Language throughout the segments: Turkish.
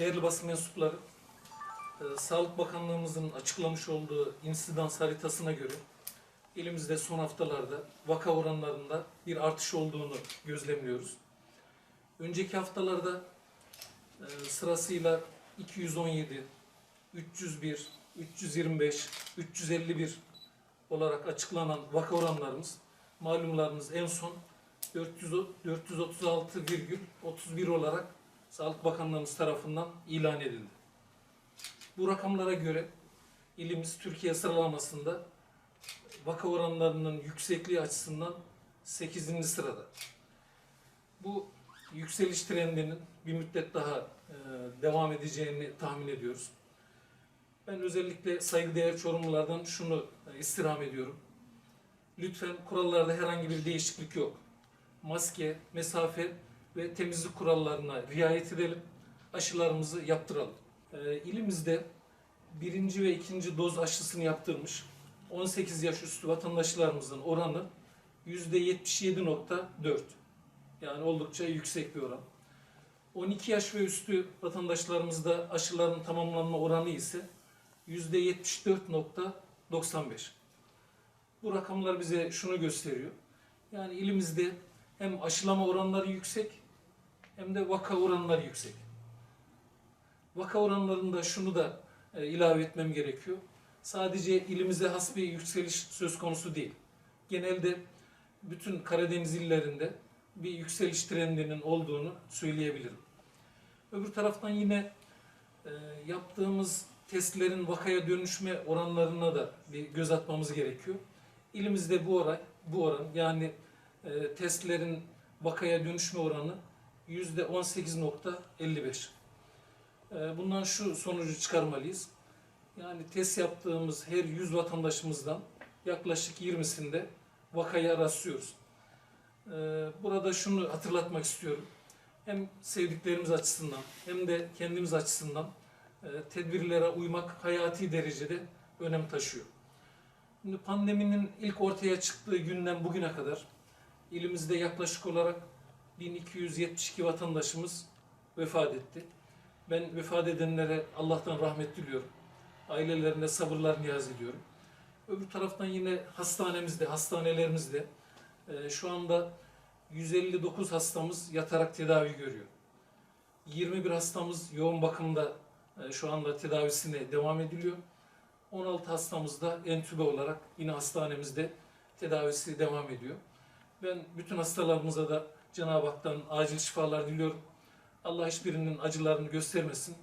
Değerli basın mensupları, e, Sağlık Bakanlığımızın açıklamış olduğu insidans haritasına göre elimizde son haftalarda vaka oranlarında bir artış olduğunu gözlemliyoruz. Önceki haftalarda e, sırasıyla 217, 301, 325, 351 olarak açıklanan vaka oranlarımız malumlarınız en son 400 436,31 olarak Sağlık Bakanlığımız tarafından ilan edildi. Bu rakamlara göre ilimiz Türkiye sıralamasında vaka oranlarının yüksekliği açısından 8. sırada. Bu yükseliş trendinin bir müddet daha e, devam edeceğini tahmin ediyoruz. Ben özellikle saygıdeğer Çorumlulardan şunu e, istirham ediyorum. Lütfen kurallarda herhangi bir değişiklik yok. Maske, mesafe ve temizlik kurallarına riayet edelim. Aşılarımızı yaptıralım. Ee, ilimizde birinci ve ikinci doz aşısını yaptırmış 18 yaş üstü vatandaşlarımızın oranı %77.4. Yani oldukça yüksek bir oran. 12 yaş ve üstü vatandaşlarımızda aşıların tamamlanma oranı ise %74.95. Bu rakamlar bize şunu gösteriyor. Yani ilimizde hem aşılama oranları yüksek hem de vaka oranları yüksek. Vaka oranlarında şunu da e, ilave etmem gerekiyor. Sadece ilimize has bir yükseliş söz konusu değil. Genelde bütün Karadeniz illerinde bir yükseliş trendinin olduğunu söyleyebilirim. Öbür taraftan yine e, yaptığımız testlerin vakaya dönüşme oranlarına da bir göz atmamız gerekiyor. İlimizde bu oran, bu oran yani e, testlerin vakaya dönüşme oranı yüzde 18.55. E, bundan şu sonucu çıkarmalıyız. Yani test yaptığımız her 100 vatandaşımızdan yaklaşık 20'sinde vakaya rastlıyoruz. E, burada şunu hatırlatmak istiyorum. Hem sevdiklerimiz açısından hem de kendimiz açısından e, tedbirlere uymak hayati derecede önem taşıyor. Şimdi pandeminin ilk ortaya çıktığı günden bugüne kadar ilimizde yaklaşık olarak 1272 vatandaşımız vefat etti. Ben vefat edenlere Allah'tan rahmet diliyorum. Ailelerine sabırlar niyaz ediyorum. Öbür taraftan yine hastanemizde, hastanelerimizde e, şu anda 159 hastamız yatarak tedavi görüyor. 21 hastamız yoğun bakımda e, şu anda tedavisine devam ediliyor. 16 hastamız da entübe olarak yine hastanemizde tedavisi devam ediyor. Ben bütün hastalarımıza da Cenab-ı Hak'tan acil şifalar diliyorum. Allah hiçbirinin acılarını göstermesin.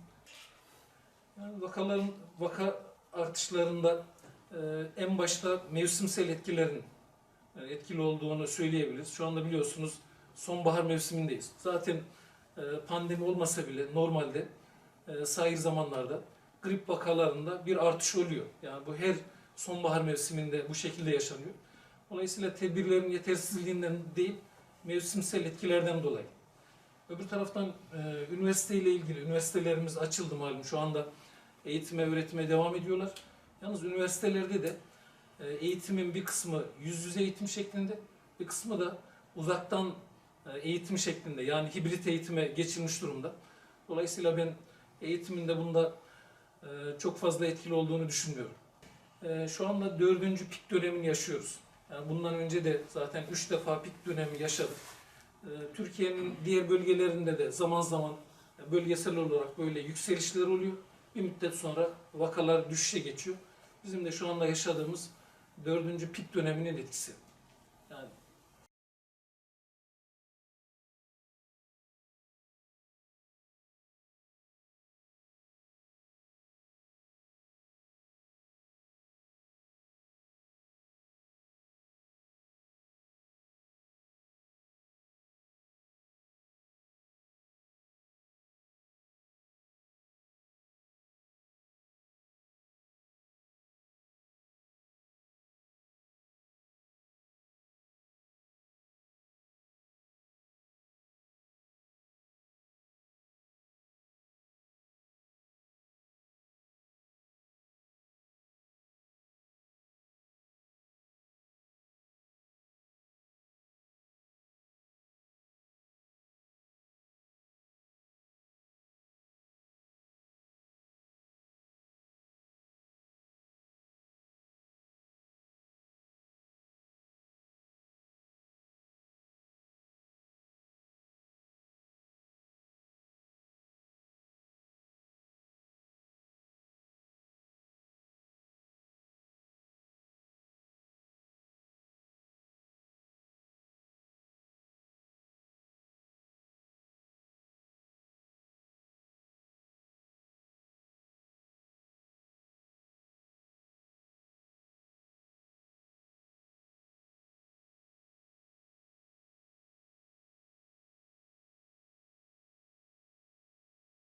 Yani vakaların vaka artışlarında e, en başta mevsimsel etkilerin e, etkili olduğunu söyleyebiliriz. Şu anda biliyorsunuz sonbahar mevsimindeyiz. Zaten e, pandemi olmasa bile normalde e, sahil zamanlarda grip vakalarında bir artış oluyor. Yani bu her sonbahar mevsiminde bu şekilde yaşanıyor. Dolayısıyla tedbirlerin yetersizliğinden değil, mevsimsel etkilerden dolayı. Öbür taraftan e, üniversite ile ilgili, üniversitelerimiz açıldı malum. Şu anda eğitime, öğretime devam ediyorlar. Yalnız üniversitelerde de e, eğitimin bir kısmı yüz yüze eğitim şeklinde, bir kısmı da uzaktan e, eğitim şeklinde yani hibrit eğitime geçilmiş durumda. Dolayısıyla ben eğitiminde bunda e, çok fazla etkili olduğunu düşünmüyorum. E, şu anda dördüncü pik dönemini yaşıyoruz. Yani bundan önce de zaten üç defa pik dönemi yaşadık. E, Türkiye'nin diğer bölgelerinde de zaman zaman bölgesel olarak böyle yükselişler oluyor. Bir müddet sonra vakalar düşüşe geçiyor. Bizim de şu anda yaşadığımız dördüncü pik döneminin etkisi.